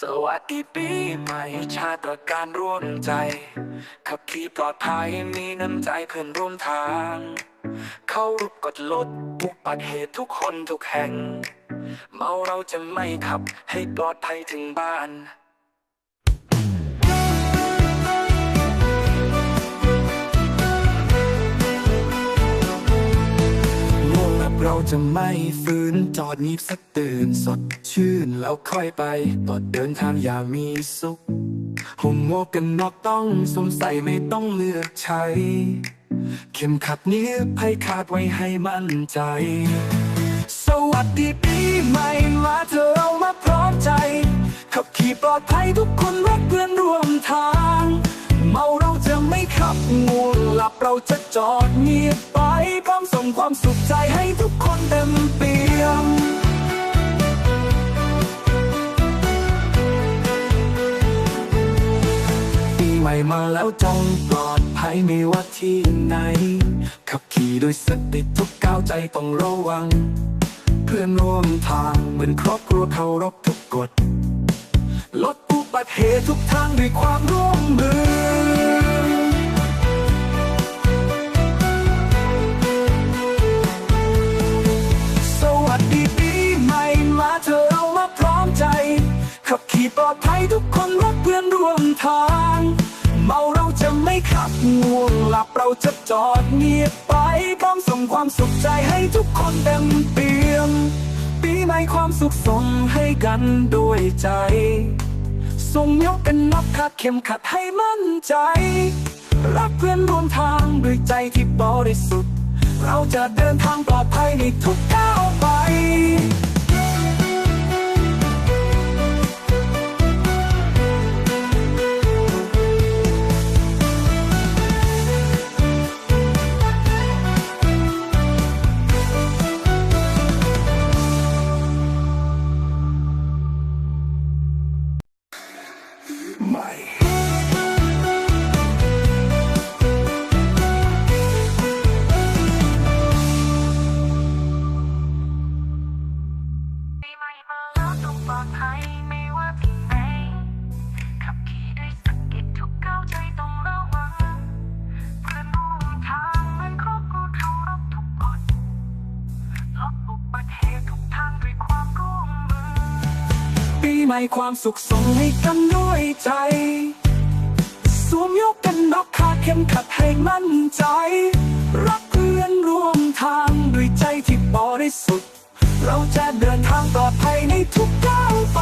สวัสดีปีใหม่ชาติปรการร่วมใจ ขับขี่ปลอดภัยมีน้ำใจเพื่อนร่วมทาง เข้ารุปกดลดอุบัติเหตุทุกคนทุกแห่ง เมาเราจะไม่ขับให้ปลอดภัยถึงบ้าน จะไม่ฟื้นจอดนิบสักตื่น สดชื่นแล้วค่อยไปต่อเดินทางอย่ามีสุขห่มหมวกกันน็อกต้องสวมใส่ไม่ต้องเลือกใช้ เข็มขัดนิ้วให้ขาดไว้ให้มั่นใจ สวัสดีปีใหม่มาเธอเอามาพร้อมใจ ขับขี่ปลอดภัยทุกคนรักเพื่อนร่วมทาง เมาเราจะไม่ขับง่วงหลับเราจะจอดเงียบไปพร้อ ส่งความสุขใจให้ทุกคนเต็มเปี่ยมปีใหม่มาแล้วจงปลอดภัยไม่ว่าที่ไหน ขับขี่โดยสติทุกก้าวใจต้องระวัง เพื่อนร่วมทางเหมือนครอบครัวเคารพทุกกฎ ลดอุบัติเหตุทุกทางด้วยความร่วมมือ ขับขี่ปลอดภัยทุกคนรักเพื่อนร่วมทาง เมาเราจะไม่ขับง่วงหลับเราจะจอดเงียบไปพร้อมส่งความสุขใจให้ทุกคนเต็มเปี่ยมปีใหม่ความสุขส่งให้กันด้วยใจ ส่งยกกันนับคาดเข็มขัดให้มั่นใจ รักเพื่อนร่วมทางด้วยใจที่บริสุทธิ์ เราจะเดินทางปลอดภัยในทุกก้าวไป ไใหม่ความสุขส่งให้กันด้วยใจ สวมยกกันน็อกคาดเข็มขัดให้มั่นใจ รักเพื่อนร่วมทางด้วยใจที่บริสุทธิ์ เราจะเดินทางปลอดภัยในทุกก้าวไป